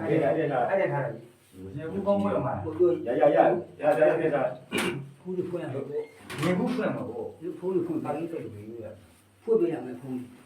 အဲ့ဒါအဲ့ဒါအဲ့ဒါထားတယ်ရေဘူးကောင်းမွေးမှာကိုတို့ရရရရရရရဖူးလို့ဖွင့်ရတော့ရေဘူးဖွင့်မှာကိုဒီဖူးလို့ဖွင့်ဒါပါလေးတိတ်ပြီးရဖွင့်ပေးရမယ်ဖူးအဲ့အဲ့အဲ့အဲ့ကျူးဒီကိုချီဒီရောက်ရောက်တော့ဟုတ်မှာဘယ်လိုဘောဘောမလဲဘယ်လိုလဲဘောနော်ဘယ်လိုလဲဘယ်လိုလဲဘယ်လိုလဲဖုံးအောင်ကျိုးထားတာမမပြေဘူးဒီ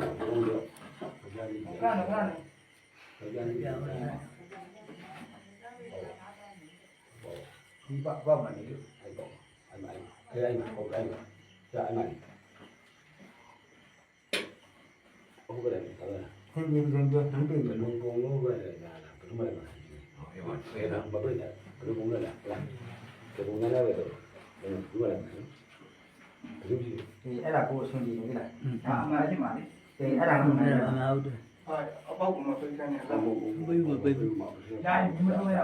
မယ်ကနေကနေဒီပါဘာမှနေလို့ဟုတ်ကဲ့ဟုတ်ကဲ့ခင်းပြီးရင်တော့တူတူဘယ်လိုပုံလို့ပဲလာတာဘယ်လိုမှမဟုတ်ဘူး။ဟောဆဲတာဘာပဲလဲဘယ်လိုပုံလဲလား။ဘယ်လိုလဲလဲပဲတော့ဘယ်လိုလဲဘယ်လိုကြည့်ဒီအဲ့ဒါကိုအဆင်ပြေနေလားဒါအမှန်အချင်းပါလေ ဒီအဲ့ဒါမှမဟုတ်ဘူးအများဟုတ်တယ်ဟာအပေါက်ကမပြေးခိုင်းနေလားဘူး။ဘယ်လိုပဲဘယ်လိုမှမဟုတ်ဘူး။ညာဒီမလို့ရ